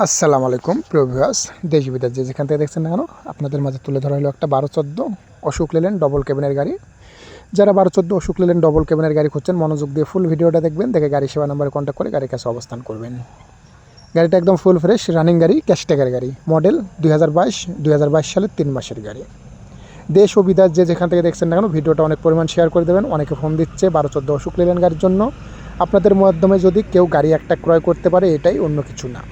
আসসালামু আলাইকুম, প্রিয় ভিউয়ার্স দেশ বিদেশ যে যেখান থেকে দেখছেন না কেন, আপনাদের মাঝে তুলে ধরা হলো একটা বারো চোদ্দ অশোক লেলেন ডবল কেবিনের গাড়ি। যারা বারো চোদ্দ অশোক লেলেন ডবল কেবিনের গাড়ি খুঁজছেন, মনোযোগ দিয়ে ফুল ভিডিওটা দেখবেন, দেখে গাড়ি সেবা নাম্বারে কন্ট্যাক্ট করে গাড়ির কাছে অবস্থান করবেন। গাড়িটা একদম ফুল ফ্রেশ রানিং গাড়ি ক্যাশ ট্যাগের গাড়ি মডেল দুই হাজার বাইশ হাজার বাইশ সালের তিন মাসের গাড়ি। দেশ ও বিদেশ যে যেখান থেকে দেখছেন না কেন, ভিডিওটা অনেক পরিমাণ শেয়ার করে দেবেন, অনেকে ফোন দিচ্ছে বারো চোদ্দ অশোক লেলেন গাড়ির জন্য। আপনাদের মাধ্যমে যদি কেউ গাড়ি একটা ক্রয় করতে পারে, এটাই অন্য কিছু না।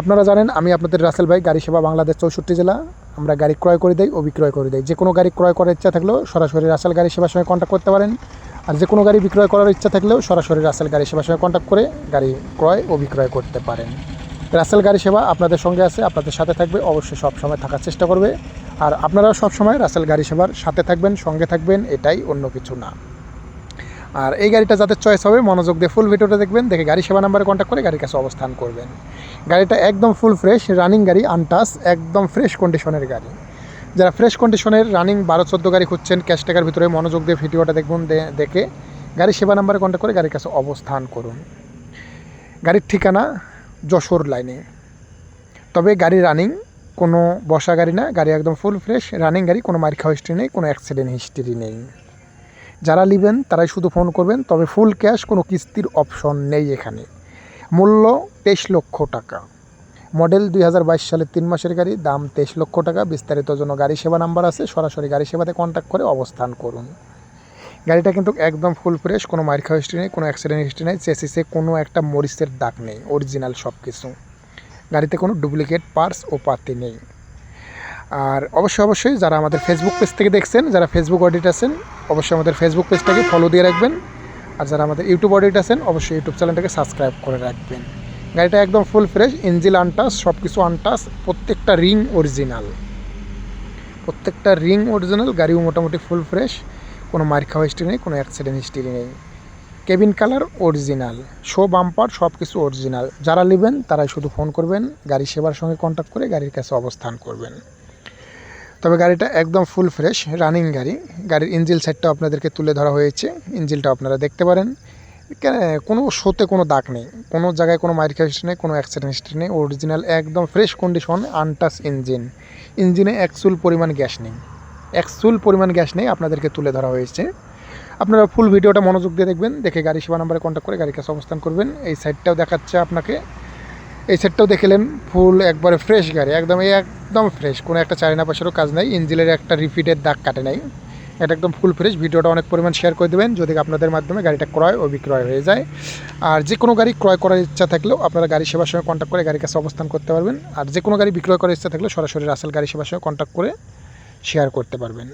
আপনারা জানেন, আমি আপনাদের রাসেল ভাই, গাড়ি সেবা বাংলাদেশ চৌষট্টি জেলা। আমরা গাড়ি ক্রয় করে দেই ও বিক্রয় করে দেই। যে কোনো গাড়ি ক্রয় করার ইচ্ছা থাকলেও সরাসরি রাসেল গাড়ি সেবার সঙ্গে কন্ট্যাক্ট করতে পারেন। আর যে কোনো গাড়ি বিক্রয় করার ইচ্ছা থাকলেও সরাসরি রাসেল গাড়ি সেবার সঙ্গে কন্ট্যাক্ট করে গাড়ি ক্রয় ও বিক্রয় করতে পারেন। রাসেল গাড়ি সেবা আপনাদের সঙ্গে আছে, আপনাদের সাথে থাকবে, অবশ্যই সব সময় থাকার চেষ্টা করবে। আর আপনারাও সব সময় রাসেল গাড়ি সেবার সাথে থাকবেন, সঙ্গে থাকবেন, এটাই অন্য কিছু না। আর এই গাড়িটা যাদের চয়েস হবে, মনোযোগ দিয়ে ফুল ভিডিওটা দেখবেন, দেখে গাড়ি সেবা নাম্বারে কন্ট্যাক্ট করে গাড়ির কাছে অবস্থান করবেন। গাড়িটা একদম ফুল ফ্রেশ রানিং গাড়ি আনটাস একদম ফ্রেশ কন্ডিশনের গাড়ি। যারা ফ্রেশ কন্ডিশনের রানিং বারো, চোদ্দ গাড়ি খুঁজছেন ক্যাশ টাকার ভিতরে মনোযোগ দিয়ে ভিডিওটা দেখুন, দে- দেখে গাড়ি সেবা নাম্বারে কন্ট্যাক্ট করে গাড়ির কাছে অবস্থান করুন। গাড়ির ঠিকানা যশোর লাইনে তবে গাড়ি রানিং কোনো বসা গাড়ি না, গাড়ি একদম ফুল ফ্রেশ রানিং গাড়ি, কোনো মার হিস্ট্রি নেই, কোনো অ্যাক্সিডেন্ট হিস্ট্রি নেই। যারা নেবেন তারাই শুধু ফোন করবেন, তবে ফুল ক্যাশ কোনো কিস্তির অপশন নেই এখানে। মূল্য তেইশ লক্ষ টাকা। মডেল দুই হাজার বাইশ সালের তিন মাসের গাড়ি, দাম তেইশ লক্ষ টাকা। বিস্তারিত জন্য গাড়ি সেবা নাম্বার আছে, সরাসরি গাড়ি সেবাতে কন্ট্যাক্ট করে অবস্থান করুন। গাড়িটা কিন্তু একদম ফুল ফ্রেশ কোনো মার খাওয়া হিস্ট্রি নেই, কোনো অ্যাক্সিডেন্ট হিস্ট্রি নেই, চেসিসে কোনো একটা মরিচের দাগ নেই অরিজিনাল সব কিছু গাড়িতে কোনো ডুপ্লিকেট পার্টস ও পাতি নেই। আর অবশ্যই অবশ্যই যারা আমাদের ফেসবুক পেজ থেকে দেখছেন, যারা ফেসবুক অডিট আছেন, অবশ্যই আমাদের ফেসবুক পেজটাকে ফলো দিয়ে রাখবেন। আর যারা আমাদের ইউটিউব অডিট আছেন, অবশ্যই ইউটিউব চ্যানেলটাকে সাবস্ক্রাইব করে রাখবেন। গাড়িটা একদম ফুল ফ্রেশ ইঞ্জিল আনটাস সব কিছু আনটাস প্রত্যেকটা রিং অরিজিনাল প্রত্যেকটা রিং অরিজিনাল গাড়িও মোটামুটি ফুল ফ্রেশ কোনো মার খাওয়া হিস্ট্রি নেই, কোনো অ্যাক্সিডেন্ট হিস্ট্রি নেই। Cabin colour original show bumper সব কিছু অরিজিনাল যারা নেবেন, তারাই শুধু ফোন করবেন, গাড়ি সেবার সঙ্গে কন্ট্যাক্ট করে গাড়ির কাছে অবস্থান করবেন। তবে গাড়িটা একদম ফুল ফ্রেশ রানিং গাড়ি। গাড়ির ইঞ্জিল সাইডটাও আপনাদেরকে তুলে ধরা হয়েছে। ইঞ্জিলটা আপনারা দেখতে পারেন। কোনো শোতে কোনো দাগ নেই। কোনো জায়গায় কোনো মাইর হিস্ট্রি নেই কোনো অ্যাক্সিডেন্ট হিস্ট্রি নেই। অরিজিনাল একদম ফ্রেশ কন্ডিশন আনটাস ইঞ্জিন ইঞ্জিনে একচুল পরিমাণ গ্যাস নেই। একচুল পরিমাণ গ্যাস নেই আপনাদেরকে তুলে ধরা হয়েছে। আপনারা ফুল ভিডিওটা মনোযোগ দিয়ে দেখবেন। দেখে গাড়ি সেবা নাম্বারে কন্ট্যাক্ট করে গাড়ির কাছে অবস্থান করবেন। এই সাইডটাও দেখাচ্ছে আপনাকে। এই সেটটাও দেখলেন ফুল একবারে ফ্রেশ গাড়ি, একদম একদম ফ্রেশ কোনো একটা চারিনা পাশেরও কাজ নাই, ইঞ্জিনের একটা রিপিটের দাগ কাটে নাই। এটা একদম ফুল ফ্রেশ ভিডিওটা অনেক পরিমাণ শেয়ার করে দেবেন, যদি আপনাদের মাধ্যমে গাড়িটা ক্রয় ও বিক্রয় হয়ে যায়। আর যে কোনো গাড়ি ক্রয় করার ইচ্ছা থাকলেও আপনারা গাড়ি সেবার সঙ্গে কন্ট্যাক্ট করে গাড়ির কাছে অবস্থান করতে পারবেন। আর যে কোনো গাড়ি বিক্রয় করার ইচ্ছা থাকলেও সরাসরি রাসেল গাড়ি সেবার সঙ্গে কন্ট্যাক্ট করে শেয়ার করতে পারবেন।